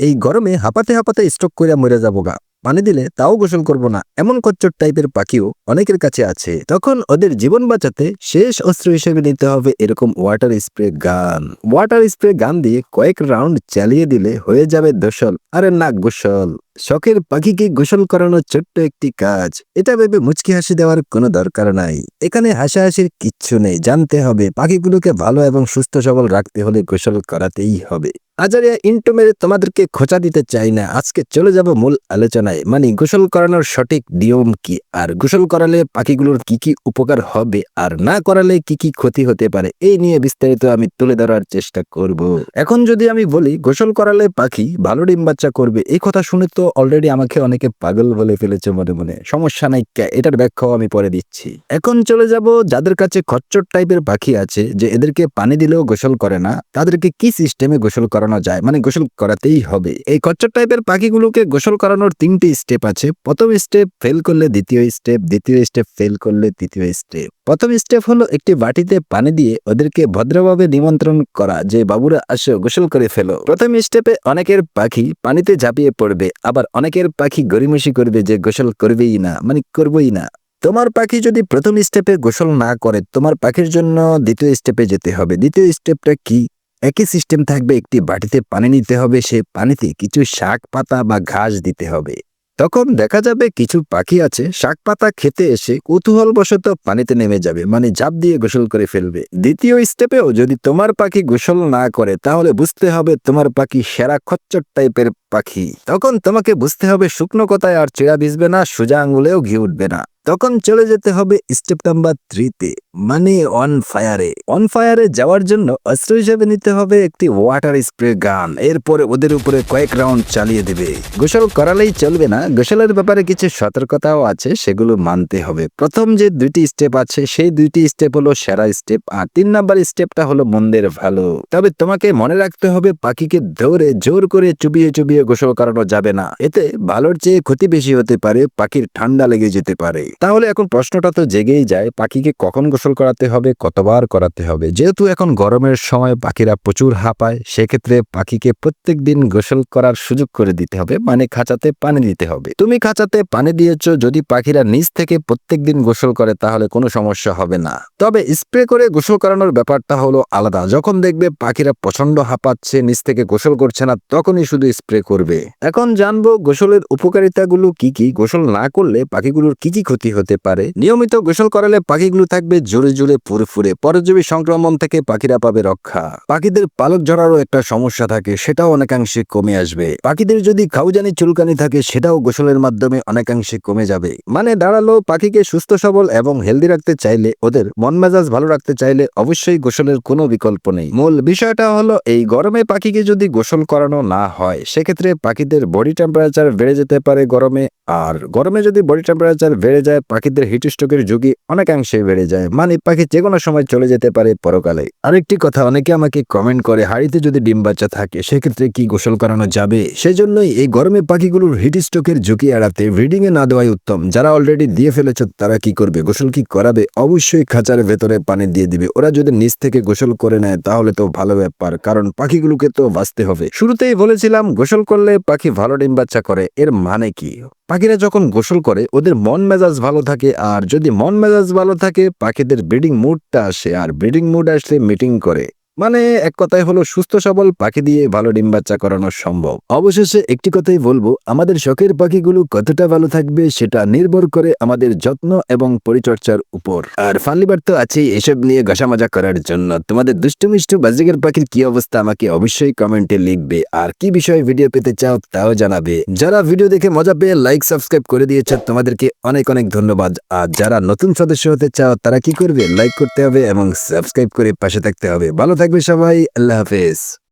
এই গরমে হাঁপাতে হাঁপাতে স্ট্রোক করে মরে যাব গা পানি দিলে তাও গোসল করব না। এমন কচ্চর টাইপের পাখিও অনেকের কাছে আছে। তখন ওদের জীবন বাঁচাতে শেষ অস্ত্র হিসেবে নিতে হবে এরকম water spray gun water spray gun দিয়ে কয়েক রাউন্ড চালিয়ে দিলে হয়ে যাবে দোসল। আরে না, গোসল। শখের পাখিকে গোসল করানোর ছোট্ট একটি কাজ। এটা ভেবে মুচকি হাসি দেওয়ার কোনো দরকার নাই। এখানে হাসাহাসির কিচ্ছু নেই। জানতে হবে পাখিগুলোকে ভালো এবং সুস্থ সবল রাখতে হলে গোসল করাতেই হবে। আজারিয়া ইন্টো মেরে তোমাদেরকে খোঁচা দিতে চাই না। আজকে চলে যাব মূল আলোচনায়। মানে গোসল করানোর সঠিক নিয়ম কি? আর গোসল করালে পাখিগুলোর কি কি উপকার হবে? আর না করালে কি কি ক্ষতি হতে পারে? এই নিয়ে বিস্তারিত আমি তুলে ধরার চেষ্টা করব। এখন যদি আমি বলি, গোসল করালে পাখি ভালো ডিম বাচ্চা করবে, এই কথা শুনে তো অলরেডি আমাকে অনেকে পাগল বলে ফেলেছে মনে মনে। সমস্যা নাই এটার ব্যাখ্যাও আমি পরে দিচ্ছি। এখন চলে যাব যাদের কাছে খচ্চর টাইপের পাখি আছে, যে এদেরকে পানি দিলেও গোসল করে না, তাদেরকে কি সিস্টেমে গোসল করানো যায়। মানে গোসল করাতেই হবে। এই কচ্চর টাইপের পাখিগুলোকে গোসল করানোর তিনটি স্টেপ আছে। প্রথম স্টেপ ফেল করলে দ্বিতীয় স্টেপ দ্বিতীয় স্টেপ ফেল করলে তৃতীয় স্টেপ প্রথম স্টেপ হলো একটি বাটিতে পানি দিয়ে ওদেরকে ভদ্রভাবে নিমন্ত্রণ করা, যে বাবুরা, আসো, গোসল করে ফেলো। প্রথম স্টেপে অনেকের পাখি পানিতে ঝাঁপিয়ে পড়বে, আবার অনেকের পাখি গরিমসি করবে যে গোসল করবেই না মানে করবই না। তোমার পাখি যদি প্রথম স্টেপে গোসল না করে, তোমার পাখির জন্য দ্বিতীয় স্টেপে যেতে হবে। দ্বিতীয় স্টেপটা কি? একই সিস্টেম থাকবে, একটি বাটিতে পানি নিতে হবে, সে পানিতে কিছু শাক পাতা বা ঘাস দিতে হবে। তখন দেখা যাবে কিছু পাখি আছে, শাক পাতা খেতে এসে কৌতূহলবশত পানিতে নেমে যাবে মানে জাপ দিয়ে গোসল করে ফেলবে। দ্বিতীয় স্টেপেও যদি তোমার পাখি গোসল না করে, তাহলে বুঝতে হবে তোমার পাখি সেরা খচ্চর টাইপের পাখি। তখন তোমাকে বুঝতে হবে শুকনো কথায় আর চেড়া ভিজবে না, সোজা আঙ্গুলেও ঘি উঠবে না। তখন চলে যেতে হবে স্টেপ নাম্বার থ্রিতে মানে অন ফায়ারে অন ফায়ারে যাওয়ার জন্য অস্ত্র হিসেবে নিতে হবে একটি ওয়াটার স্প্রে গান এরপরে ওদের উপরে কয়েক রাউন্ড চালিয়ে দেবে। গোসল করালেই চলবে না। গোসলের ব্যাপারে কিছু সতর্কতাও আছে, সেগুলো মানতে হবে। প্রথম যে দুইটি স্টেপ আছে, সেই দুইটি স্টেপ হলো সেরা স্টেপ আর তিন নাম্বার স্টেপটা হলো মন্দের ভালো। তবে তোমাকে মনে রাখতে হবে, পাখিকে ধরে জোর করে চুবিয়ে চুবিয়ে গোসল করানো যাবে না। এতে ভালোর চেয়ে ক্ষতি বেশি হতে পারে, পাখির ঠান্ডা লেগে যেতে পারে। তাহলে এখন প্রশ্নটা তো জেগেই যায়, পাখিকে কখন গোসল করাতে হবে, কতবার করাতে হবে। যেহেতু এখন গরমের সময় পাখিরা প্রচুর হাঁপায়, সেক্ষেত্রে পাখিকে প্রত্যেক দিন গোসল করার সুযোগ করে দিতে হবে মানে খাঁচাতে পানি দিতে হবে। তুমি খাঁচাতে পানি দিয়েছ, যদি পাখিরা নিচ থেকে প্রত্যেক দিন গোসল করে, তাহলে কোনো সমস্যা হবে না। তবে স্প্রে করে গোসল করানোর ব্যাপারটা হলো আলাদা। যখন দেখবে পাখিরা প্রচণ্ড হাঁপাচ্ছে, নিচ থেকে গোসল করছে না, তখনই শুধু স্প্রে করবে। এখন জানব গোসলের উপকারিতাগুলো কি কি। গোসল না করলে পাখিগুলোর কি কি ক্ষতি হতে পারে? নিয়মিত গোসল করালে পাখিগুলো থাকবে জোরে জোরে ফুরে ফুরে পরজীবী সংক্রমণ থেকে পাখিরা পাবে রক্ষা। পাখিদের পালক ঝরারও একটা সমস্যা থাকে, সেটাও অনেকাংশে কমে আসবে। পাখিদের যদি খাউজানি চুলকানি থাকে, সেটাও গোসলের মাধ্যমে অনেকাংশে কমে যাবে। মানে দাঁড়াল পাখিকে সুস্থ, সবল এবং হেলদি রাখতে চাইলে, ওদের মন মেজাজ ভালো রাখতে চাইলে অবশ্যই গোসলের কোনো বিকল্প নেই। মূল বিষয়টা হলো, এই গরমে পাখিকে যদি গোসল করানো না হয়, সেক্ষেত্রে পাখিদের বডি টেম্পারেচার বেড়ে যেতে পারে গরমে। আর গরমে যদি বডি টেম্পারেচার বেড়ে যায়, পাখিদের হিট স্ট্রোকের ঝুঁকি অনেকাংশে বেড়ে যায়। মানে পাখি যে কোনো সময় চলে যেতে পারে পরকালে। আরেকটি কথা, অনেকে আমাকে কমেন্ট করে, হাড়িতে যদি ডিম বাচ্চা থাকে, সেক্ষেত্রে কি গোসল করানো যাবে? সেজন্যই এই গরমে পাখিগুলোর হিট স্ট্রোকের ঝুঁকি এড়াতে ব্রিডিং এ না দেওয়াই উত্তম। যারা অলরেডি দিয়ে ফেলেছ, তারা কি করবে? গোসল কি করাবে? অবশ্যই খাঁচার ভেতরে পানি দিয়ে দিবে। ওরা যদি নিচ থেকে গোসল করে নেয়, তাহলে তো ভালো ব্যাপার, কারণ পাখিগুলোকে তো বাঁচতে হবে। শুরুতেই বলেছিলাম, গোসল করলে পাখি ভালো ডিম বাচ্চা করে, এর মানে কি? পাখিরা যখন গোসল করে, ওদের মন মেজাজ ভালো থাকে, আর যদি মন মেজাজ ভালো থাকে, পাখিদের ব্রিডিং মুডটা আসে, আর ব্রিডিং মুড আসলে মিটিং করে। মানে এক কথায় হলো সুস্থ সবল পাখি দিয়ে ভালো ডিম বাচ্চা করানো সম্ভব। অবশেষে একটি কথাই বলব, আমাদের শখের পাখিগুলো কতটা ভালো থাকবে সেটা নির্ভর করে আমাদের যত্ন এবং পরিচর্যার উপর। আর ফানলিবার তো আছেই, এসব নিয়ে ঘষা মজা করার জন্য। তোমাদের দুষ্টমিষ্ট বাজিকের পাখির কি অবস্থা আমাকে অবশ্যই কমেন্টে লিখবে। আর কি বিষয়ে ভিডিও পেতে চাও তাও জানাবে। যারা ভিডিও দেখে মজা পেয়ে লাইক সাবস্ক্রাইব করে দিয়েছে, তোমাদেরকে অনেক অনেক ধন্যবাদ। আর যারা নতুন সদস্য হতে চাও, তারা কি করবে? লাইক করতে হবে এবং সাবস্ক্রাইব করে পাশে থাকতে হবে। ভালো থাকবে সবাই আল্লাহ হাফেজ।